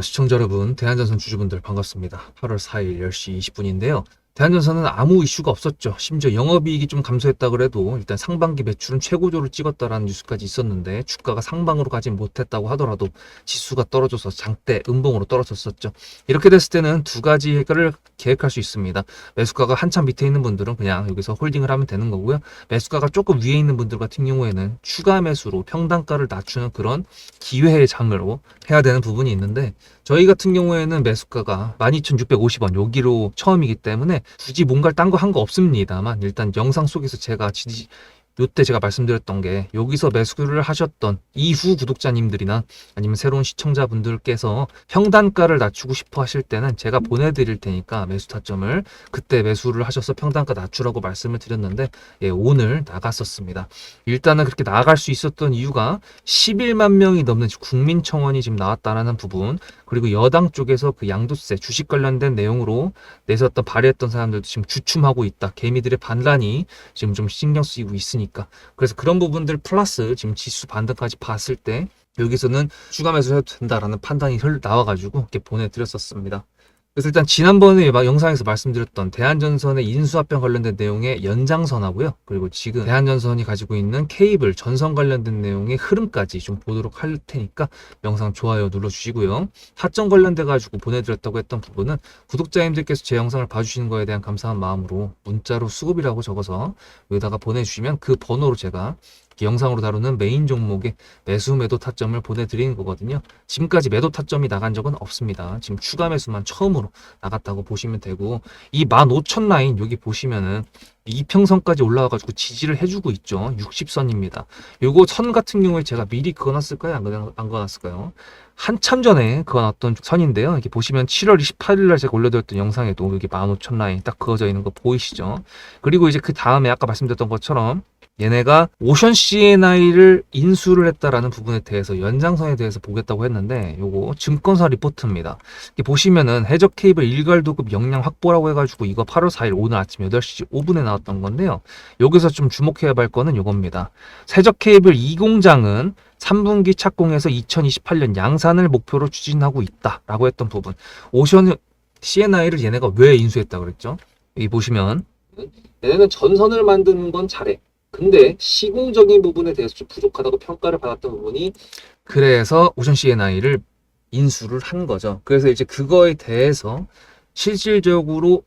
시청자 여러분, 대한전선 주주분들 반갑습니다. 8월 4일 10시 20분인데요. 대한전선은 아무 이슈가 없었죠. 심지어 영업이익이 좀 감소했다 그래도 일단 상반기 매출은 최고조를 찍었다라는 뉴스까지 있었는데 주가가 상방으로 가진 못했다고 하더라도 지수가 떨어져서 장대 음봉으로 떨어졌었죠. 이렇게 됐을 때는 두 가지를 계획할 수 있습니다. 매수가가 한참 밑에 있는 분들은 그냥 여기서 홀딩을 하면 되는 거고요. 매수가가 조금 위에 있는 분들 같은 경우에는 추가 매수로 평단가를 낮추는 그런 기회의 장으로 해야 되는 부분이 있는데 저희 같은 경우에는 매수가가 12,650원 여기로 처음이기 때문에 굳이 뭔가를 딴 거 한 거 없습니다만 일단 영상 속에서 제가 지지 요때 제가 말씀드렸던 게 여기서 매수를 하셨던 이후 구독자님들이나 아니면 새로운 시청자분들께서 평단가를 낮추고 싶어 하실 때는 제가 보내드릴 테니까 매수 타점을 그때 매수를 하셔서 평단가 낮추라고 말씀을 드렸는데 예, 오늘 나갔었습니다. 일단은 그렇게 나갈 수 있었던 이유가 11만 명이 넘는 국민청원이 지금 나왔다라는 부분 그리고 여당 쪽에서 그 양도세 주식 관련된 내용으로 내세웠던 발의했던 사람들도 지금 주춤하고 있다. 개미들의 반란이 지금 좀 신경 쓰이고 있으니 까. 그래서 그런 부분들 플러스 지금 지수 반등까지 봤을 때 여기서는 추가 매수해도 된다라는 판단이 혈 나와가지고 이렇게 보내드렸었습니다. 그래서 일단 지난번에 막 영상에서 말씀드렸던 대한전선의 인수합병 관련된 내용의 연장선하고요. 그리고 지금 대한전선이 가지고 있는 케이블 전선 관련된 내용의 흐름까지 좀 보도록 할 테니까 영상 좋아요 눌러주시고요. 타점 관련돼 가지고 보내드렸다고 했던 부분은 구독자님들께서 제 영상을 봐주시는 거에 대한 감사한 마음으로 문자로 수급이라고 적어서 여기다가 보내주시면 그 번호로 제가 영상으로 다루는 메인 종목의 매수 매도 타점을 보내드리는 거거든요. 지금까지 매도 타점이 나간 적은 없습니다. 지금 추가 매수만 처음으로 나갔다고 보시면 되고 이 15,000 라인 여기 보시면은 이평선까지 올라와가지고 지지를 해주고 있죠. 60선입니다. 요거 선 같은 경우에 제가 미리 그어놨을까요? 안, 그어- 안 그어놨을까요? 한참 전에 그어놨던 선인데요. 이렇게 보시면 7월 28일 날 제가 올려드렸던 영상에도 여기 15,000 라인 딱 그어져 있는 거 보이시죠? 그리고 이제 그 다음에 아까 말씀드렸던 것처럼 얘네가 오션 CNI를 인수를 했다라는 부분에 대해서 연장선에 대해서 보겠다고 했는데 요거 증권사 리포트입니다. 보시면은 해적 케이블 일괄 도급 역량 확보라고 해가지고 이거 8월 4일 오늘 아침 8시 5분에 나왔던 건데요. 여기서 좀 주목해야 할 거는 요겁니다. 세적 케이블 2공장은 3분기 착공해서 2028년 양산을 목표로 추진하고 있다라고 했던 부분. 오션 CNI를 얘네가 왜 인수했다 그랬죠? 여기 보시면 얘네는 전선을 만드는 건 잘해. 근데 시공적인 부분에 대해서 좀 부족하다고 평가를 받았던 부분이 그래서 오션 CNI를 인수를 한 거죠. 그래서 이제 그거에 대해서 실질적으로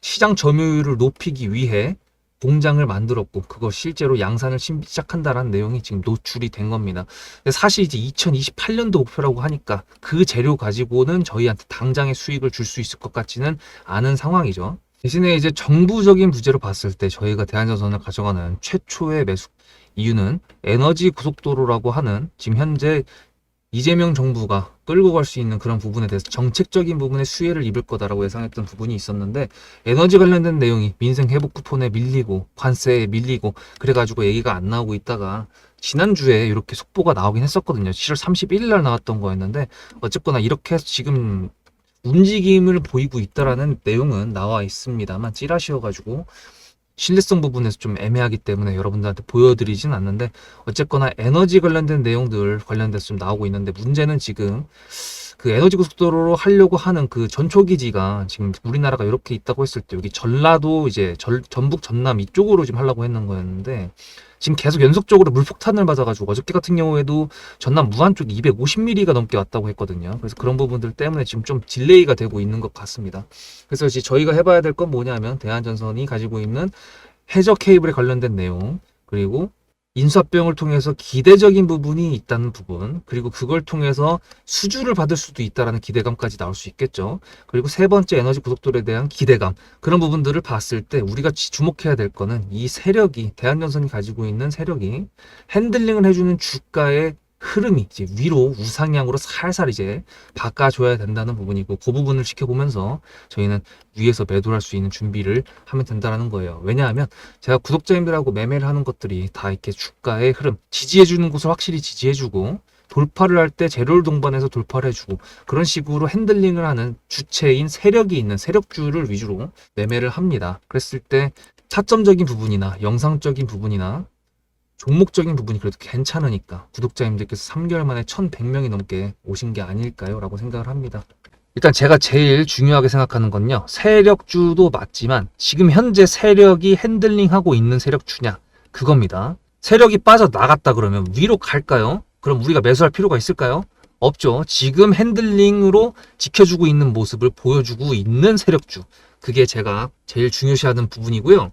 시장 점유율을 높이기 위해 공장을 만들었고 그거 실제로 양산을 심- 시작한다라는 내용이 지금 노출이 된 겁니다. 사실 이제 2028년도 목표라고 하니까 그 재료 가지고는 저희한테 당장의 수익을 줄 수 있을 것 같지는 않은 상황이죠. 대신에 이제 정부적인 부재로 봤을 때 저희가 대한전선을 가져가는 최초의 매수 이유는 에너지 고속도로라고 하는 지금 현재 이재명 정부가 끌고 갈 수 있는 그런 부분에 대해서 정책적인 부분에 수혜를 입을 거다라고 예상했던 부분이 있었는데 에너지 관련된 내용이 민생 회복 쿠폰에 밀리고 관세에 밀리고 그래가지고 얘기가 안 나오고 있다가 지난주에 이렇게 속보가 나오긴 했었거든요. 7월 31일 날 나왔던 거였는데 어쨌거나 이렇게 해서 지금 움직임을 보이고 있다라는 내용은 나와 있습니다만 찌라시여가지고 신뢰성 부분에서 좀 애매하기 때문에 여러분들한테 보여드리진 않는데 어쨌거나 에너지 관련된 내용들 관련돼서 좀 나오고 있는데 문제는 지금 그 에너지 고속도로로 하려고 하는 그 전초기지가 지금 우리나라가 이렇게 있다고 했을 때 여기 전라도 이제 절- 전북 전남 이쪽으로 지금 하려고 했는 거였는데 지금 계속 연속적으로 물폭탄을 맞아가지고 어저께 같은 경우에도 전남 무안 쪽 250mm가 넘게 왔다고 했거든요. 그래서 그런 부분들 때문에 지금 좀 딜레이가 되고 있는 것 같습니다. 그래서 이제 저희가 해봐야 될 건 뭐냐면 대한전선이 가지고 있는 해저 케이블에 관련된 내용 그리고 인수합병을 통해서 기대적인 부분이 있다는 부분 그리고 그걸 통해서 수주를 받을 수도 있다라는 기대감까지 나올 수 있겠죠. 그리고 세 번째 에너지 고속도로에 대한 기대감 그런 부분들을 봤을 때 우리가 지- 주목해야 될 거는 이 세력이 대한전선이 가지고 있는 세력이 핸들링을 해주는 주가의 흐름이 이제 위로 우상향으로 살살 이제 바꿔줘야 된다는 부분이고 그 부분을 지켜보면서 저희는 위에서 매도를 할수 있는 준비를 하면 된다는 거예요. 왜냐하면 제가 구독자님들하고 매매를 하는 것들이 다 이렇게 주가의 흐름 지지해주는 곳을 확실히 지지해주고 돌파를 할 때 재료를 동반해서 돌파를 해주고 그런 식으로 핸들링을 하는 주체인 세력이 있는 세력주를 위주로 매매를 합니다. 그랬을 때 차점적인 부분이나 영상적인 부분이나 종목적인 부분이 그래도 괜찮으니까 구독자님들께서 3개월 만에 1100명이 넘게 오신 게 아닐까요? 라고 생각을 합니다. 일단 제가 제일 중요하게 생각하는 건요. 세력주도 맞지만 지금 현재 세력이 핸들링하고 있는 세력주냐 그겁니다. 세력이 빠져나갔다 그러면 위로 갈까요? 그럼 우리가 매수할 필요가 있을까요? 없죠. 지금 핸들링으로 지켜주고 있는 모습을 보여주고 있는 세력주. 그게 제가 제일 중요시하는 부분이고요.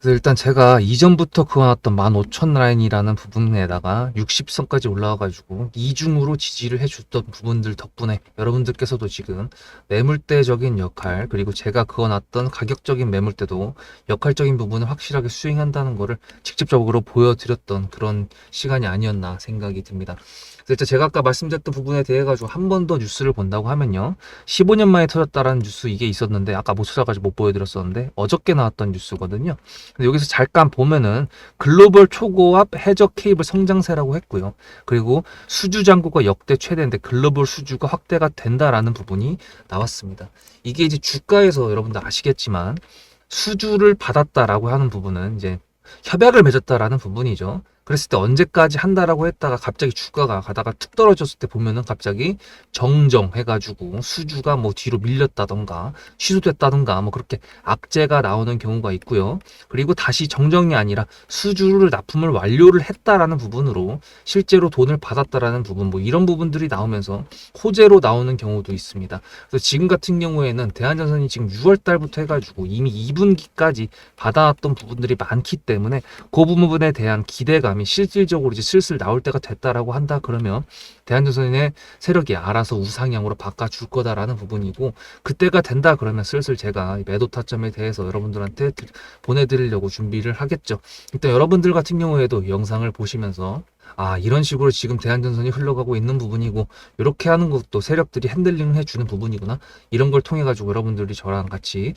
그래서 일단 제가 이전부터 그어놨던 15,000 라인이라는 부분에다가 60선까지 올라와가지고 이중으로 지지를 해줬던 부분들 덕분에 여러분들께서도 지금 매물대적인 역할 그리고 제가 그어놨던 가격적인 매물대도 역할적인 부분을 확실하게 수행한다는 거를 직접적으로 보여드렸던 그런 시간이 아니었나 생각이 듭니다. 그래서 제가 아까 말씀드렸던 부분에 대해 가지고 한 번 더 뉴스를 본다고 하면요. 15년 만에 터졌다라는 뉴스 이게 있었는데 아까 못 찾아가지고 못 보여드렸었는데 어저께 나왔던 뉴스거든요. 근데 여기서 잠깐 보면은 글로벌 초고압 해적 케이블 성장세라고 했고요. 그리고 수주 잔고가 역대 최대인데 글로벌 수주가 확대가 된다라는 부분이 나왔습니다. 이게 이제 주가에서 여러분들 아시겠지만 수주를 받았다라고 하는 부분은 이제 협약을 맺었다라는 부분이죠. 그랬을 때 언제까지 한다라고 했다가 갑자기 주가가 가다가 툭 떨어졌을 때 보면은 갑자기 정정 해가지고 수주가 뭐 뒤로 밀렸다던가 취소됐다던가 뭐 그렇게 악재가 나오는 경우가 있고요. 그리고 다시 정정이 아니라 수주를 납품을 완료를 했다라는 부분으로 실제로 돈을 받았다라는 부분 뭐 이런 부분들이 나오면서 호재로 나오는 경우도 있습니다. 그래서 지금 같은 경우에는 대한전선이 지금 6월 달부터 해가지고 이미 2분기까지 받아왔던 부분들이 많기 때문에 그 부분에 대한 기대감 이 실질적으로 이제 슬슬 나올 때가 됐다라고 한다 그러면 대한전선의 세력이 알아서 우상향으로 바꿔줄 거다라는 부분이고 그때가 된다 그러면 슬슬 제가 이 매도 타점에 대해서 여러분들한테 드- 보내드리려고 준비를 하겠죠. 일단 여러분들 같은 경우에도 영상을 보시면서 아 이런 식으로 지금 대한전선이 흘러가고 있는 부분이고 이렇게 하는 것도 세력들이 핸들링을 해주는 부분이구나 이런 걸 통해 가지고 여러분들이 저랑 같이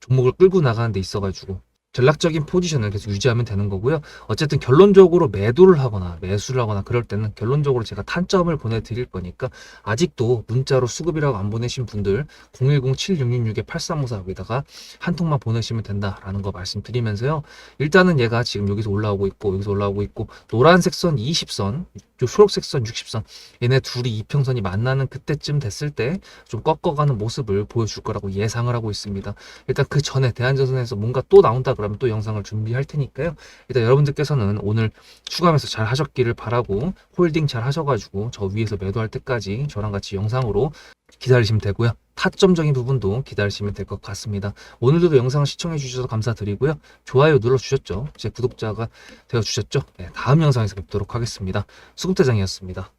종목을 끌고 나가는 데 있어 가지고 전략적인 포지션을 계속 유지하면 되는 거고요. 어쨌든 결론적으로 매도를 하거나 매수를 하거나 그럴 때는 결론적으로 제가 탄점을 보내드릴 거니까 아직도 문자로 수급이라고 안 보내신 분들 010-7666-8354 여기다가 한 통만 보내시면 된다라는 거 말씀드리면서요. 일단은 얘가 지금 여기서 올라오고 있고 여기서 올라오고 있고 노란색 선 20선 요 초록색 선 60선 얘네 둘이 이평선이 만나는 그때쯤 됐을 때 좀 꺾어가는 모습을 보여줄 거라고 예상을 하고 있습니다. 일단 그 전에 대한전선에서 뭔가 또 나온다 그러면 또 영상을 준비할 테니까요. 일단 여러분들께서는 오늘 추가하면서 잘 하셨기를 바라고 홀딩 잘 하셔가지고 저 위에서 매도할 때까지 저랑 같이 영상으로 기다리시면 되고요. 타점적인 부분도 기다리시면 될 것 같습니다. 오늘도 영상을 시청해 주셔서 감사드리고요. 좋아요 눌러 주셨죠? 제 구독자가 되어 주셨죠? 네, 다음 영상에서 뵙도록 하겠습니다. 수급대장이었습니다.